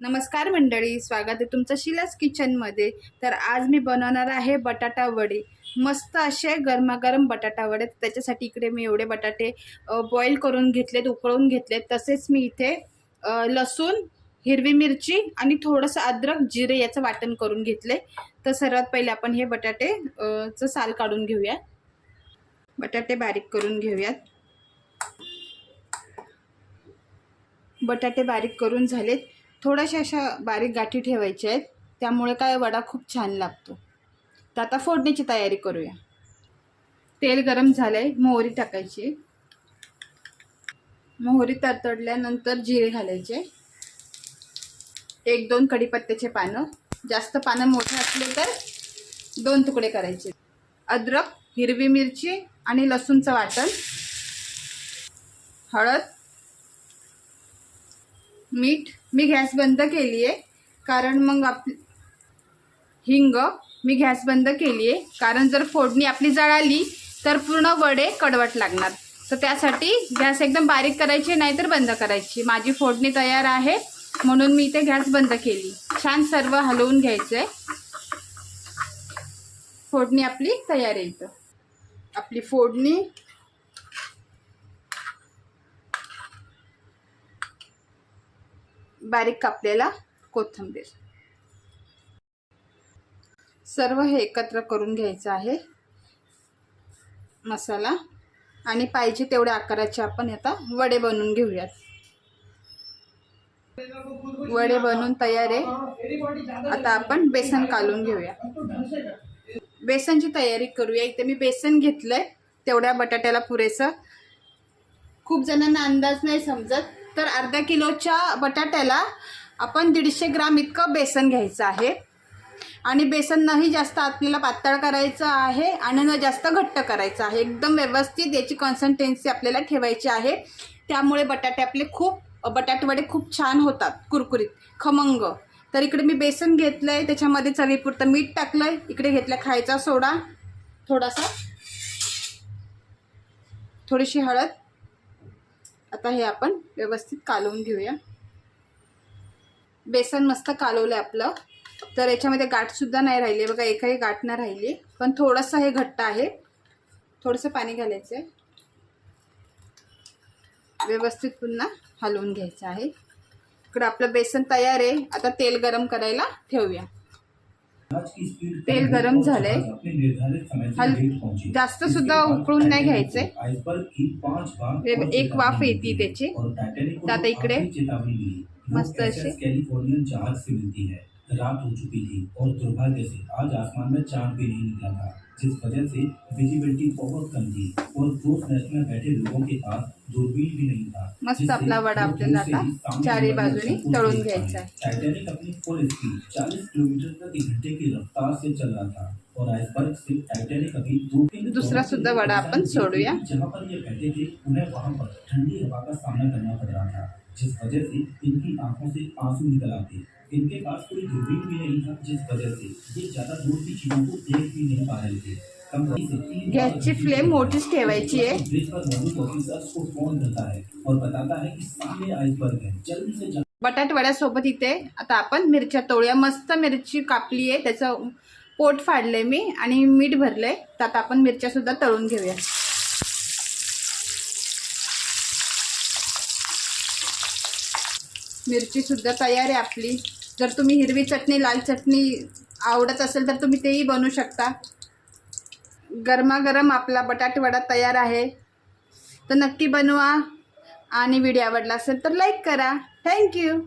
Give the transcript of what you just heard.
नमस्कार मंडळी स्वागत आहे तुमचं शिलास किचनमध्ये. तर आज मी बनवणार आहे बटाटा वडे. मस्त असे गरमागरम बटाटा वडे. त्याच्यासाठी इकडे मी एवढे बटाटे बॉईल करून घेतलेत उकळून घेतलेत. तसेच मी इथे लसूण हिरवी मिरची आणि थोडंसं अद्रक जिरे याचं वाटण करून घेतले तर सर्वात पहिले आपण हे बटाटे चं साल काढून घेऊया बटाटे बारीक करून घेऊयात. बटाटे बारीक करून झालेत. थोड्याशा अशा बारीक गाठी ठेवायच्या आहेत. त्यामुळे काय वडा खूप छान लागतो. तर आता फोडणीची तयारी करूया. तेल गरम झालं आहे मोहरी टाकायची. मोहरी तरतडल्यानंतर जिरे घालायचे. एक दोन कढीपत्त्याचे पानं. जास्त पानं मोठे असले तर दोन तुकडे करायचे. अद्रक हिरवी मिरची आणि लसूणचं वाटण. हळद मीठ मी गॅस बंद केली आहे कारण मग आप हिंग मी गॅस बंद केली आहे कारण जर फोडणी आपली जळाली तर पूर्ण वडे कडवट लागणार. तर त्यासाठी गॅस एकदम बारीक करायची नाही तर बंद करायची. माझी फोडणी तयार आहे म्हणून मी इथे गॅस बंद केली. छान सर्व हलवून घ्यायचं आहे फोडणी आपली तयार आहे इथं. आपली फोडणी बारीक कापलेला कोथिंबीर. सर्व हे एकत्र करून घ्यायचं आहे. मसाला. आणि पाहिजे तेवढ्या आकाराचे आपण आता वडे बनवून घेऊयात. वडे बनवून तयार आहे. आता आपण बेसन कालून घेऊया. बेसनची तयारी करूया. इथे मी बेसन घेतलंय. तेवढ्या बटाट्याला पुरेसं. खूप जणांना अंदाज नाही समजत. तर अर्धा किलोच्या बटाट्याला आपण दीडशे ग्राम इतकं बेसन घ्यायचं आहे. आणि बेसन नाही जास्त आपल्याला पातळ करायचं आहे आणि न जास्त घट्ट करायचं आहे. एकदम व्यवस्थित याची कॉन्सन्ट्रेन्सी आपल्याला ठेवायची आहे. त्यामुळे बटाटे आपले खूप बटाटेवडे खूप छान होतात कुरकुरीत खमंग. तर इकडे मी बेसन घेतलं आहे त्याच्यामध्ये चवीपुरतं मीठ टाकलं आहे इकडे घेतलं खायचा सोडा. थोडासा. थोडीशी हळद. आता हे आपण व्यवस्थित कालवून घेऊया. बेसन मस्त कालवलं आहे आपलं. तर याच्यामध्ये गाठसुद्धा नाही राहिली. बघा एकही गाठ नाही राहिली. पण थोडंसं हे घट्ट आहे. थोडंसं पाणी घालायचं आहे व्यवस्थित पुन्हा हलवून घ्यायचं आहे. इकडं आपलं बेसन तयार आहे. आता तेल गरम करायला ठेवूया. तेल गरम झालंय. हल जास्त सुद्धा उकळून नाही घ्यायचंय वे- एक वाफ येते त्याची. आता इकडे. मस्त मस्त अशी. अशी कैलिफोर्नियन जहाज से मिलती है रात हो चुकी थी और दुर्भाग्य से आज आसमान में चांद भी नहीं निकला था। जिस वजह से विजिबिलिटी बहुत कम थी और क्रूज नेस्ट में बैठे लोगों के पास दूरबीन भी नहीं था मस्त आपला वडा आपल्याला आता बाजूनी तळून। घ्यायचं अपनी फुल स्पीड 40 किलोमीटर प्रति घंटे की रफ्तार से चल रहा था और आइसबर्ग से टाइटैनिक अभी दो दूसरा सुद्धा वडा आपण सोडूया. जहाँ पर ये बैठे थे उन्हें वहाँ पर ठंडी हवा का सामना करना पड़ रहा था जिस वजह से इनकी आँखों से आँसू निकल आते इनके पास कोई दूरबीन भी नहीं था जिस वजह से ये ज्यादा दूर की चीजों को देख भी नहीं पा रहे थे गॅसची फ्लेम मोठीच ठेवायची आहे ब्रिज पर मौजूद ऑफिसर्स को फोन करता है और बताता है कि सामने आइसबर्ग है। जल्दी से जल्दी बटाट वड्यासोबत इथे आता आपण मिरच्या तळूया मस्त मिरची कापली आहे त्याचं पोट फाडलंय मी आणि मीठ भरलंय तर आता आपण मिरच्या सुद्धा तळून घेऊया. मिरची सुद्धा तयार आहे आपली. जर तुम्ही हिरवी चटणी लाल चटणी आवडत असेल तर तुम्ही तेही बनवू शकता. गरमागरम आपला बटाटवडा तयार आहे. तर नक्की बनवा. आणि व्हिडिओ आवडला असेल तर लाईक करा. थँक्यू